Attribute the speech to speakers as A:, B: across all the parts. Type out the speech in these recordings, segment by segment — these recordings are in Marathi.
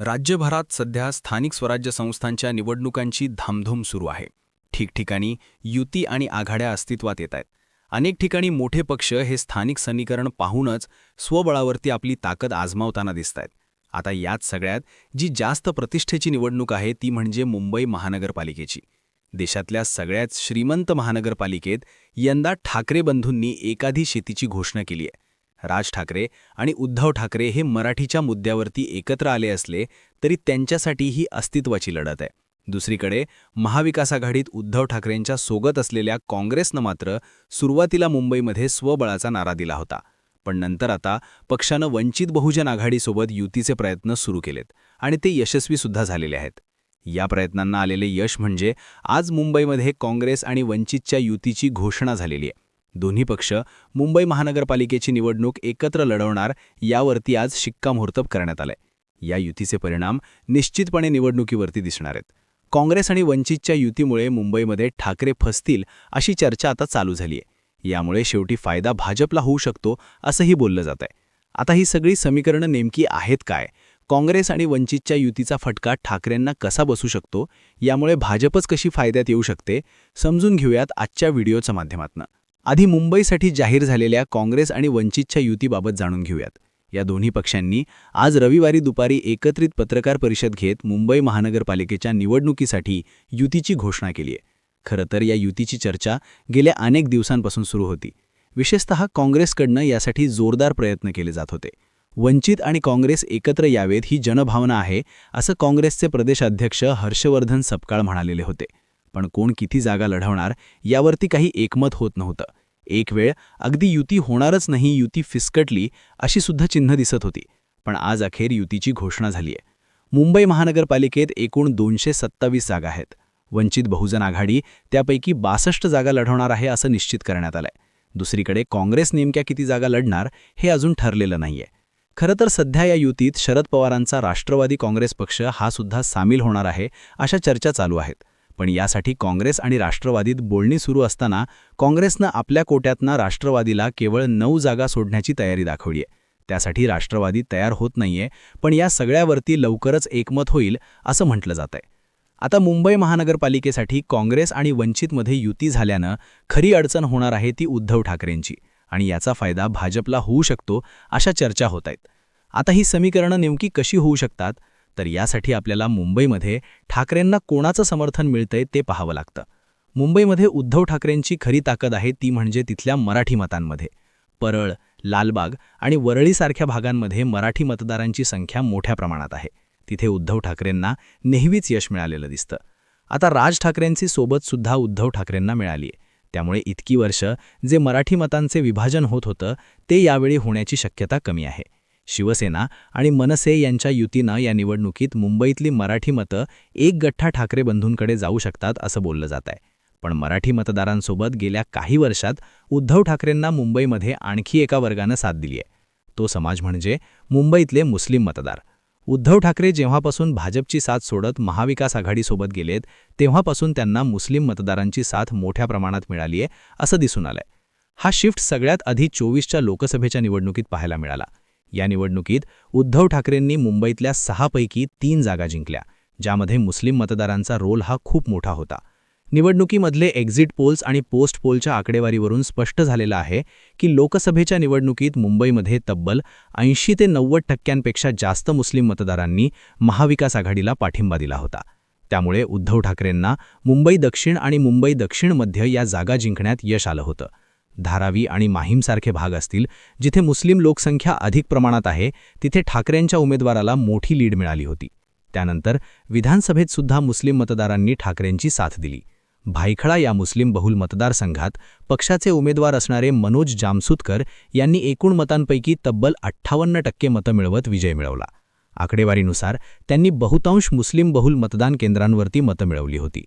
A: राज्यभरात सध्या स्थानिक स्वराज्य संस्थांच्या निवडणुकांची धामधूम सुरू आहे. ठिकठिकाणी युती आणि आघाड्या अस्तित्वात येत आहेत. अनेक ठिकाणी मोठे पक्ष हे स्थानिक समीकरण पाहूनच स्वबळावरती आपली ताकद आजमावताना दिसत आहेत. आता यात सगळ्यात जी जास्त प्रतिष्ठेची निवडणूक आहे ती म्हणजे मुंबई महानगरपालिकेची. देशातल्या सगळ्यात श्रीमंत महानगरपालिकेत यंदा ठाकरे बंधूंनी एकाधी शेतीची घोषणा केली आहे. राज ठाकरे आणि उद्धव ठाकरे हे मराठीच्या मुद्द्यावरती एकत्र आले असले तरी त्यांच्यासाठी ही अस्तित्वाची लढत आहे. दुसरीकडे महाविकास आघाडीत उद्धव ठाकरेंच्या सोबत असलेल्या काँग्रेसनं मात्र सुरुवातीला मुंबईमध्ये स्वबळाचा नारा दिला होता. पण नंतर आता पक्षानं वंचित बहुजन आघाडीसोबत युतीचे प्रयत्न सुरू केलेत आणि ते यशस्वीसुद्धा झालेले आहेत. या प्रयत्नांना आलेले यश म्हणजे आज मुंबईमध्ये काँग्रेस आणि वंचितच्या युतीची घोषणा झालेली आहे. दोन्ही पक्ष मुंबई महानगरपालिकेची निवडणूक एकत्र लढवणार यावरती आज शिक्कामोर्तब करण्यात आलंय. या युतीचे परिणाम निश्चितपणे निवडणुकीवरती दिसणार आहेत. काँग्रेस आणि वंचितच्या युतीमुळे मुंबईमध्ये ठाकरे फसतील अशी चर्चा आता चालू झाली आहे यामुळे शेवटी फायदा भाजपला होऊ शकतो असंही बोललं जात आहे आता ही सगळी समीकरणं नेमकी आहेत काय? काँग्रेस आणि वंचितच्या युतीचा फटका ठाकरेंना कसा बसू शकतो? यामुळे भाजपच कशी फायद्यात येऊ शकते? समजून घेऊयात आजच्या व्हिडिओच्या माध्यमातून. आधी मुंबईसाठी जाहीर झालेल्या काँग्रेस आणि वंचितच्या युतीबाबत जाणून घेऊयात. या दोन्ही पक्षांनी आज रविवारी दुपारी एकत्रित पत्रकार परिषद घेत मुंबई महानगरपालिकेच्या निवडणुकीसाठी युतीची घोषणा केली आहे. खरं तर या युतीची चर्चा गेल्या अनेक दिवसांपासून सुरू होती. विशेषतः काँग्रेसकडनं यासाठी जोरदार प्रयत्न केले जात होते. वंचित आणि काँग्रेस एकत्र यावेत ही जनभावना आहे असं काँग्रेसचे प्रदेशाध्यक्ष हर्षवर्धन सपकाळ म्हणालेले होते. पण कोण किती जागा लढवणार यावरती काही एकमत होत नव्हतं. एक वेळ अगदी युती होणारच नाही युती फिसकटली अशी सुद्धा चिन्ह दिसत होती. पण आज अखेर युतीची घोषणा झालीये. मुंबई महानगरपालिकेत एकूण दोनशे सत्तावीस जागा आहेत. वंचित बहुजन आघाडी त्यापैकी बासष्ट जागा लढवणार आहे असं निश्चित करण्यात आलंय. दुसरीकडे काँग्रेस नेमक्या किती जागा लढणार हे अजून ठरलेलं नाहीये. खरं तर सध्या या युतीत शरद पवारांचा राष्ट्रवादी काँग्रेस पक्ष हा सुद्धा सामील होणार आहे अशा चर्चा चालू आहेत. पण यासाठी काँग्रेस आणि राष्ट्रवादीत बोलणी सुरू असताना काँग्रेसनं आपल्या कोट्यातनं राष्ट्रवादीला केवळ नऊ जागा सोडण्याची तयारी दाखवली आहे. त्यासाठी राष्ट्रवादी तयार होत नाहीये पण या सगळ्यावरती लवकरच एकमत होईल असं म्हटलं जात आहे. आता मुंबई महानगरपालिकेसाठी काँग्रेस आणि वंचितमध्ये युती झाल्यानं खरी अडचण होणार आहे ती उद्धव ठाकरेंची आणि याचा फायदा भाजपला होऊ शकतो अशा चर्चा होत आहेत. आता ही समीकरणं नेमकी कशी होऊ शकतात? तर यासाठी आपल्याला मुंबईमध्ये ठाकरेंना कोणाचं समर्थन मिळतंय ते पाहावं लागतं. मुंबईमध्ये उद्धव ठाकरेंची खरी ताकद आहे ती म्हणजे तिथल्या मराठी मतांमध्ये. परळ लालबाग आणि वरळीसारख्या भागांमध्ये मराठी मतदारांची संख्या मोठ्या प्रमाणात आहे. तिथे उद्धव ठाकरेंना नेहमीच यश मिळालेलं दिसतं. आता राज ठाकरेंची सोबतसुद्धा उद्धव ठाकरेंना मिळाली त्यामुळे इतकी वर्ष जे मराठी मतांचे विभाजन होत होतं ते यावेळी होण्याची शक्यता कमी आहे. शिवसेना आणि मनसे यांच्या युतीनं या निवडणुकीत मुंबईतली मराठी मतं एक गठ्ठा ठाकरे बंधूंकडे जाऊ शकतात असं बोललं जात आहे पण मराठी मतदारांसोबत गेल्या काही वर्षात उद्धव ठाकरेंना मुंबईमध्ये आणखी एका वर्गानं साथ दिली आहे तो समाज म्हणजे मुंबईतले मुस्लिम मतदार. उद्धव ठाकरे जेव्हापासून भाजपची साथ सोडत महाविकास आघाडीसोबत गेलेत तेव्हापासून त्यांना मुस्लिम मतदारांची साथ मोठ्या प्रमाणात मिळाली आहे असं दिसून आलंय. हा शिफ्ट सगळ्यात आधी चोवीसच्या लोकसभेच्या निवडणुकीत पाहायला मिळाला. या निवडणुकीत उद्धव ठाकरेंनी मुंबईतल्या सहापैकी तीन जागा जिंकल्या ज्यामध्ये मुस्लिम मतदारांचा रोल हा खूप मोठा होता. निवडणुकीमधले एक्झिट पोल्स आणि पोस्ट पोलच्या आकडेवारीवरून स्पष्ट झालेलं आहे की लोकसभेच्या निवडणुकीत मुंबईमध्ये तब्बल ऐंशी ते नव्वद टक्क्यांपेक्षा जास्त मुस्लिम मतदारांनी महाविकास आघाडीला पाठिंबा दिला होता. त्यामुळे उद्धव ठाकरेंना मुंबई दक्षिण आणि मुंबई दक्षिण मध्य या जागा जिंकण्यात यश आलं होतं. धारावी आणि माहीमसारखे भाग असतील जिथे मुस्लिम लोकसंख्या अधिक प्रमाणात आहे तिथे ठाकरेंच्या उमेदवाराला मोठी लीड मिळाली होती. त्यानंतर विधानसभेत सुद्धा मुस्लिम मतदारांनी ठाकरेंची साथ दिली. भायखळा या मुस्लिम बहुल मतदारसंघात पक्षाचे उमेदवार असणारे मनोज जामसुतकर यांनी एकूण मतांपैकी तब्बल अठ्ठावन्न टक्के मतं मिळवत विजय मिळवला. आकडेवारीनुसार त्यांनी बहुतांश मुस्लिम बहुल मतदान केंद्रांवरती मतं मिळवली होती.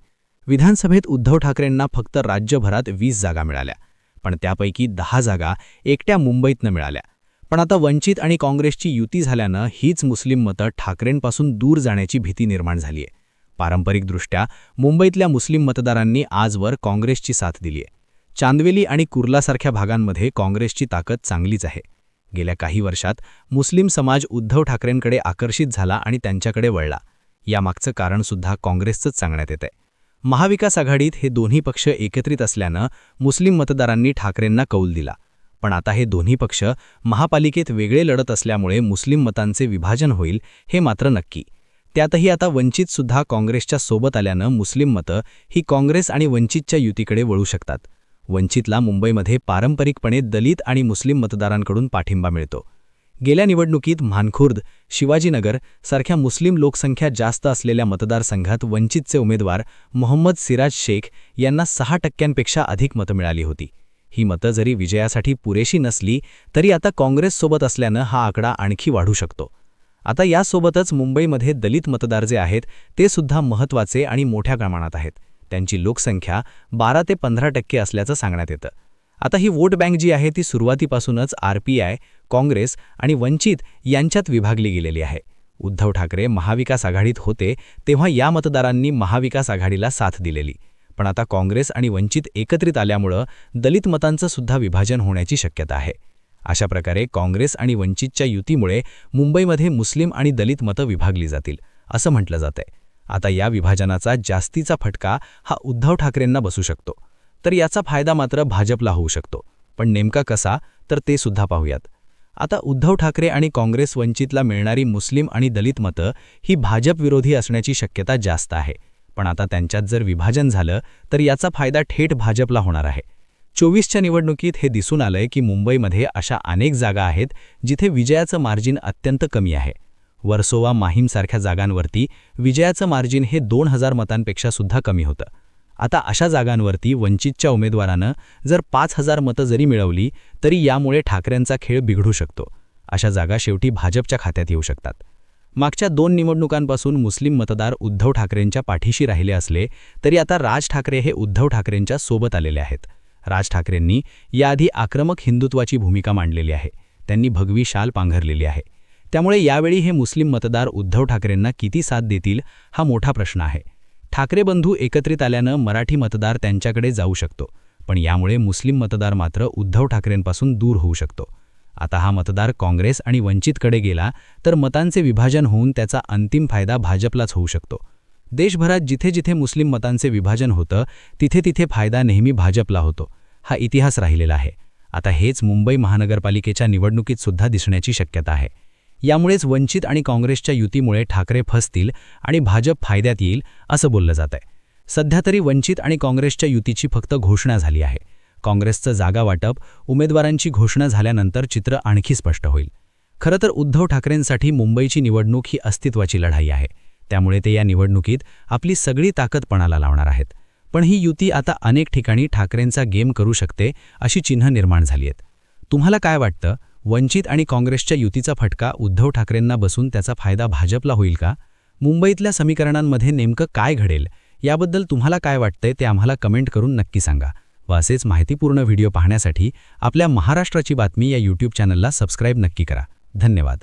A: विधानसभेत उद्धव ठाकरेंना फक्त राज्यभरात वीस जागा मिळाल्या. पण त्यापैकी दहा जागा एकट्या मुंबईतनं मिळाल्या. पण आता वंचित आणि काँग्रेसची युती झाल्यानं हीच मुस्लिम मतं ठाकरेंपासून दूर जाण्याची भीती निर्माण झालीय. पारंपरिकदृष्ट्या मुंबईतल्या मुस्लिम मतदारांनी आजवर काँग्रेसची साथ दिलीय. चांदवेली आणि कुर्लासारख्या भागांमध्ये काँग्रेसची ताकद चांगलीच आहे. गेल्या काही वर्षात मुस्लिम समाज उद्धव ठाकरेंकडे आकर्षित झाला आणि त्यांच्याकडे वळला. यामागचं कारणसुद्धा काँग्रेसचंच सांगण्यात येतंय. महाविकास आघाडीत हे दोन्ही पक्ष एकत्रित असल्यानं मुस्लिम मतदारांनी ठाकरेंना कौल दिला. पण आता हे दोन्ही पक्ष महापालिकेत वेगळे लढत असल्यामुळे मुस्लिम मतांचे विभाजन होईल हे मात्र नक्की. त्यातही आता वंचितसुद्धा काँग्रेसच्या सोबत आल्यानं मुस्लिम मतं ही काँग्रेस आणि वंचितच्या युतीकडे वळू शकतात. वंचितला मुंबईमध्ये पारंपरिकपणे दलित आणि मुस्लिम मतदारांकडून पाठिंबा मिळतो. गेल्या निवडणुकीत मानखुर्द शिवाजीनगर सारख्या मुस्लिम लोकसंख्या जास्त असलेल्या मतदारसंघात वंचितचे उमेदवार मोहम्मद सिराज शेख यांना सहा टक्क्यांपेक्षा अधिक मतं मिळाली होती. ही मतं जरी विजयासाठी पुरेशी नसली तरी आता काँग्रेससोबत असल्यानं हा आकडा आणखी वाढू शकतो. आता यासोबतच मुंबईमध्ये दलित मतदार जे आहेत ते सुद्धा महत्त्वाचे आणि मोठ्या प्रमाणात आहेत. त्यांची लोकसंख्या बारा ते पंधरा टक्के असल्याचं सांगण्यात येतं. आता ही वोट बँक जी आहे ती सुरुवातीपासूनच आरपीआय काँग्रेस आणि वंचित यांच्यात विभागली गेलेली आहे. उद्धव ठाकरे महाविकास आघाडीत होते तेव्हा या मतदारांनी महाविकास आघाडीला साथ दिलेली. पण आता काँग्रेस आणि वंचित एकत्रित आल्यामुळं दलित मतांचं सुद्धा विभाजन होण्याची शक्यता आहे. अशा प्रकारे काँग्रेस आणि वंचितच्या युतीमुळे मुंबईमध्ये मुस्लिम आणि दलित मतं विभागली जातील असं म्हटलं जातंय. आता या विभाजनाचा जास्तीचा फटका हा उद्धव ठाकरेंना बसू शकतो. तर याचा फायदा मात्र भाजपला होऊ शकतो. पण नेमका कसा तर ते सुद्धा पाहूयात. आता उद्धव ठाकरे आणि काँग्रेस वंचितला मिळणारी मुस्लिम आणि दलित मतं ही भाजपविरोधी असण्याची शक्यता जास्त आहे. पण आता त्यांच्यात जर विभाजन झालं तर याचा फायदा थेट भाजपला होणार आहे. चोवीसच्या निवडणुकीत हे दिसून आलंय की मुंबईमध्ये अशा अनेक जागा आहेत जिथे विजयाचं मार्जिन अत्यंत कमी आहे. वर्सोवा माहीमसारख्या जागांवरती विजयाचं मार्जिन हे दोन हजार मतांपेक्षा सुद्धा कमी होतं. आता अशा जागांवरती वंचितच्या उमेदवारानं जर पाच हजार मतं जरी मिळवली तरी यामुळे ठाकरेंचा खेळ बिघडू शकतो. अशा जागा शेवटी भाजपच्या खात्यात येऊ शकतात. मागच्या दोन निवडणुकांपासून मुस्लिम मतदार उद्धव ठाकरेंच्या पाठीशी राहिले असले तरी आता राज ठाकरे हे उद्धव ठाकरेंच्या सोबत आलेले आहेत. राज ठाकरेंनी याआधी आक्रमक हिंदुत्वाची भूमिका मांडलेली आहे. त्यांनी भगवी शाल पांघरलेली आहे. त्यामुळे यावेळी हे मुस्लिम मतदार उद्धव ठाकरेंना किती साथ देतील हा मोठा प्रश्न आहे. ठाकरे बंधू एकत्रित आल्यानं मराठी मतदार त्यांच्याकडे जाऊ शकतो. पण यामुळे मुस्लिम मतदार मात्र उद्धव ठाकरेंपासून दूर होऊ शकतो. आता हा मतदार काँग्रेस आणि वंचितकडे गेला तर मतांचे विभाजन होऊन त्याचा अंतिम फायदा भाजपलाच होऊ शकतो. देशभरात जिथे जिथे मुस्लिम मतांचे विभाजन होतं तिथे तिथे फायदा नेहमी भाजपला होतो. हा इतिहास राहिलेला आहे. आता हेच मुंबई महानगरपालिकेच्या निवडणुकीत सुद्धा दिसण्याची शक्यता आहे. यामुळेच वंचित आणि काँग्रेसच्या युतीमुळे ठाकरे फसतील आणि भाजप फायद्यात येईल असं बोललं जात आहे सध्या तरी वंचित आणि काँग्रेसच्या युतीची फक्त घोषणा झाली आहे. काँग्रेसचं जागा वाटप उमेदवारांची घोषणा झाल्यानंतर चित्र आणखी स्पष्ट होईल. खरं तर उद्धव ठाकरेंसाठी मुंबईची निवडणूक ही अस्तित्वाची लढाई आहे. त्यामुळे ते या निवडणुकीत आपली सगळी ताकद पणाला लावणार आहेत. पण ही युती आता अनेक ठिकाणी ठाकरेंचा गेम करू शकते अशी चिन्ह निर्माण झाली आहेत. तुम्हाला काय वाटतं? वंचित आणि काँग्रेसच्या युतीचा फटका उद्धव ठाकरेंना बसून त्याचा फायदा भाजपला होईल का? मुंबईतल्या समीकरणांमध्ये नेमकं काय घडेल? याबद्दल तुम्हाला काय वाटतंय ते आम्हाला कमेंट करून नक्की सांगा. व असेच माहितीपूर्ण व्हिडिओ पाहण्यासाठी आपल्या महाराष्ट्राची बातमी या यूट्यूब चॅनलला सबस्क्राईब नक्की करा. धन्यवाद.